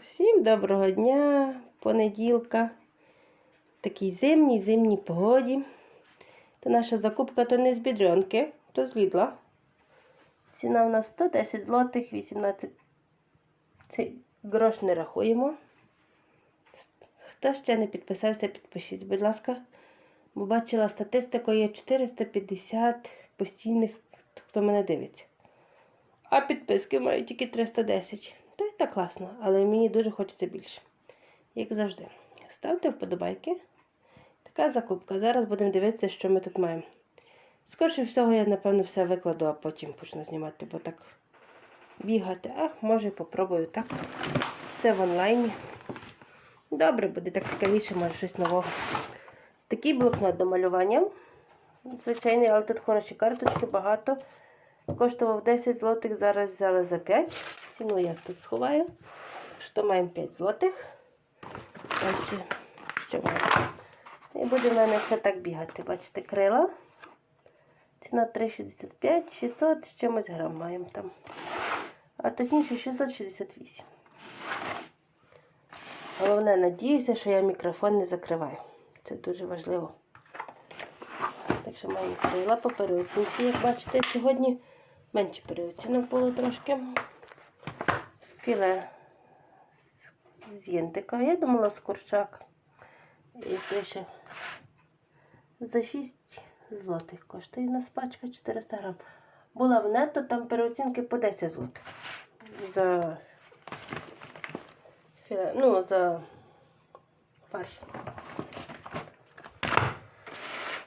Всім доброго дня, понеділка. Такій зимній, зимній погоді. Та наша закупка то не з бідрянки, то з Лідла. Ціна в нас 110 злотих, 18 Цей грош не рахуємо. Хто ще не підписався, підпишіть, будь ласка. Бо бачила статистику, є 450 постійних, хто мене дивиться. А підписки маю тільки 310. Та й так класно, але мені дуже хочеться більше. Як завжди. Ставте вподобайки. Така закупка. Зараз будемо дивитися, що ми тут маємо. Скорше всього, я, напевно, все викладу, а потім почну знімати, бо так бігати. Ах, може, попробую так. Все в онлайні. Добре, буде так цікавіше, може щось нового. Такий блокнот до малювання. Звичайний, але тут хороші карточки, багато. Коштував 10 злотих, зараз взяли за 5. Ціну я тут сховаю. Що маємо 5 злотих. Далі, що маємо? І буде в мене все так бігати. Бачите, крила. Ціна 3,65, 600 з чимось грам маємо там. А точніше 668. Головне, надіюся, що я мікрофон не закриваю. Це дуже важливо. Так що маємо крила по переоцінці, як бачите, сьогодні менше переоцінок було трошки. Філе з- єнтика. Я думала з курчак. І пише за 6 злотих коштує нас пачка 400 грам. Була в нетто, там переоцінки по 10 злотих. За філе, ну, за фарш.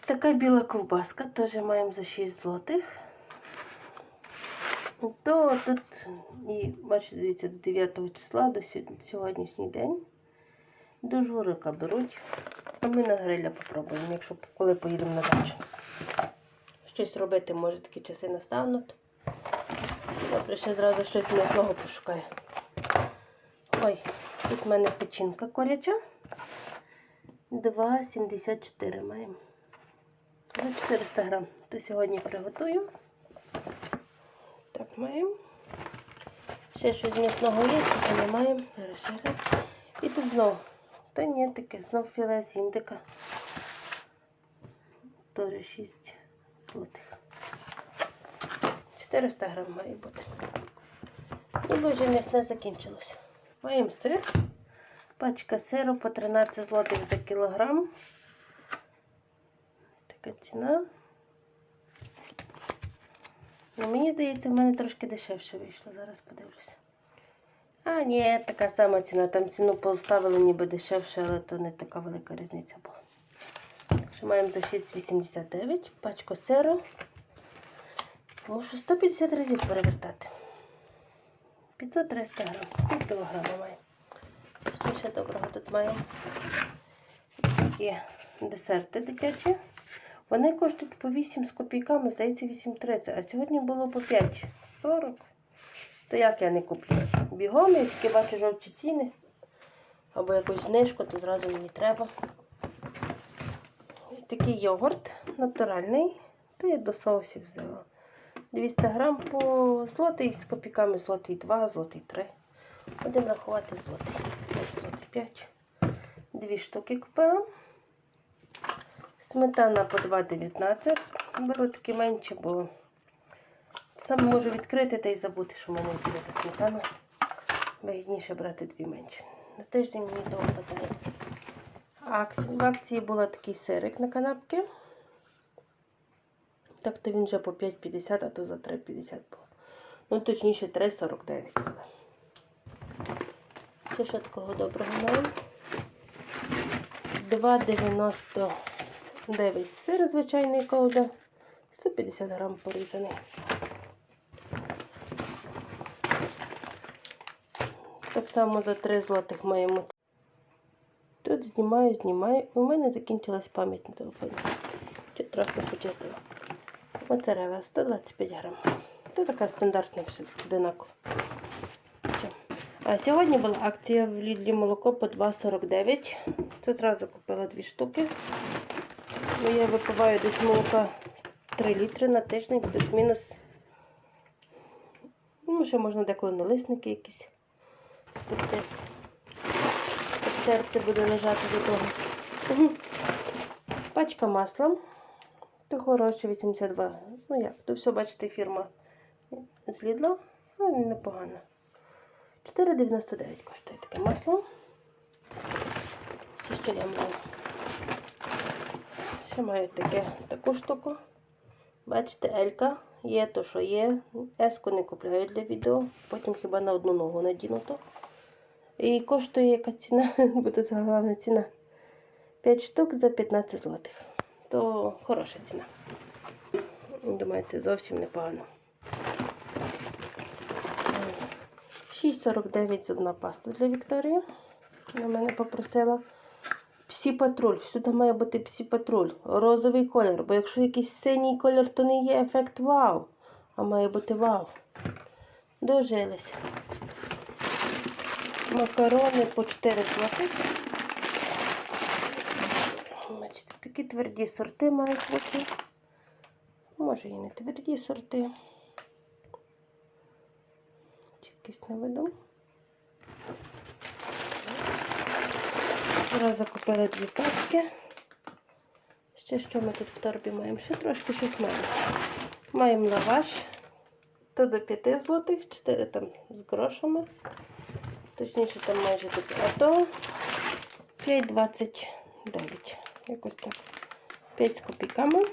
Така біла ковбаска, теж маємо за 6 злотих. То тут, і бачите, дивіться, до 9 числа, до сьогоднішній день. До журика беруть. А ми на гриля попробуємо, якщо коли поїдемо на дачу. Щось робити, може такі часи настануть. Добре, ще зразу щось м'ясного пошукаю. Ой, тут в мене печінка коряча. 2,74 маємо. За 400 грам. То сьогодні приготую. Маємо. Ще щось м'ясного є, тільки не маємо. Зараз ще раз. І тут знов. Та ні, таке, знов філе з індика. Теж 6 злотих. 400 грам має бути. Ну, вже м'ясне закінчилося. Маємо сир. Пачка сиру по 13 злотих за кілограм. Така ціна. Ну, мені здається, в мене трошки дешевше вийшло. Зараз подивлюся. А, ні, така сама ціна. Там ціну поставили ніби дешевше, але то не така велика різниця була. Так що маємо за 6,89 пачку сиру. Мушу 150 разів перевертати. 500-300 грам. Пів кілограма маємо. Що ще доброго тут маємо? Такі десерти дитячі. Вони коштують по 8 з копійками, здається, 8,30. А сьогодні було по 5,40. То як я не куплю? Бігом, я тільки бачу жовті ціни. Або якусь знижку, то зразу мені треба. Ось такий йогурт натуральний. То я до соусів взяла. 200 грам по злотий з копійками, злотий 2, злотий 3. Будемо рахувати злотий. Злотий 5. Дві штуки купила. Сметана по 2,19. Беру такі менші, бо саме можу відкрити та й забути, що в мене відкрита сметана. Вигідніше брати дві менші. На тиждень мені того хватає. В акції був такий сирик на канапки. Так то він вже по 5,50, а то за 3,50 був. Ну, точніше, 3,49 було. Ще що такого доброго маємо? 2,99 сир звичайний ковда. 150 грам порізаний. Так само за 3 злотих маємо. Тут знімаю, знімаю. У мене закінчилась пам'ять на телефоні. Чи трохи почистила. Моцарела 125 грам. Це така стандартна все одинаково. А сьогодні була акція в Лідлі молоко по 2,49. То зразу купила дві штуки. Ну, я випиваю десь молока 3 літри на тиждень, плюс-мінус. Ну, ще можна деколи налисники якісь спекти. серце буде лежати до того. Пачка масла. То хороше 82. Ну як, то все, бачите, фірма з Lidl. Ну, непогано. 4,99 коштує таке масло. Ще що я маю? Ще маю таке, таку штуку. Бачите, Елька. Є то, що є. Еску не купляю для відео. Потім хіба на одну ногу надіну то. І коштує яка ціна, бо це головна ціна. 5 штук за 15 злотих. То хороша ціна. Думаю, це зовсім непогано. 6,49 зубна паста для Вікторії. Вона мене попросила. Псі патруль. Всюди має бути псі патруль. Розовий колір. Бо якщо якийсь синій колір, то не є ефект вау. А має бути вау. Дожилися. Макарони по 4 злотих. Бачите, такі тверді сорти мають бути. Може і не тверді сорти. Чіткість наведу. Зараз закупили дві пачки. Ще що ми тут в торбі маємо? Ще трошки щось маємо. Маємо лаваш. То до 5 злотих, 4 там з грошами. Точніше, там майже до А 5,29. Якось так. 5 з копійками.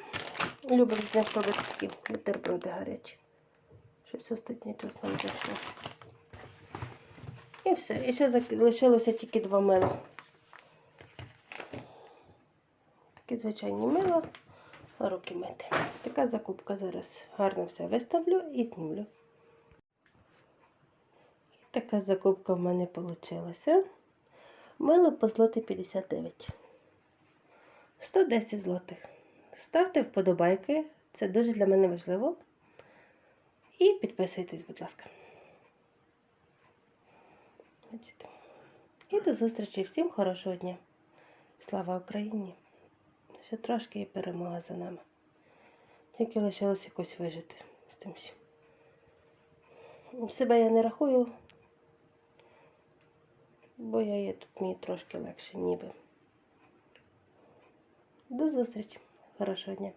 Любимо з них робити такі бутерброди гарячі. Щось останній час нам зайшло. І все. І ще залишилося тільки два мила. Такі звичайні мила, руки мити. Така закупка зараз гарно все виставлю і знімлю. І така закупка в мене вийшла. Мило по злоти 59. 110 злотих. Ставте вподобайки, це дуже для мене важливо. І підписуйтесь, будь ласка. І до зустрічі всім хорошого дня. Слава Україні! Ще трошки і перемога за нами. Тільки лишилось якось вижити з тим всім. Себе я не рахую, бо я є тут мені трошки легше, ніби. До зустрічі. Хорошого дня.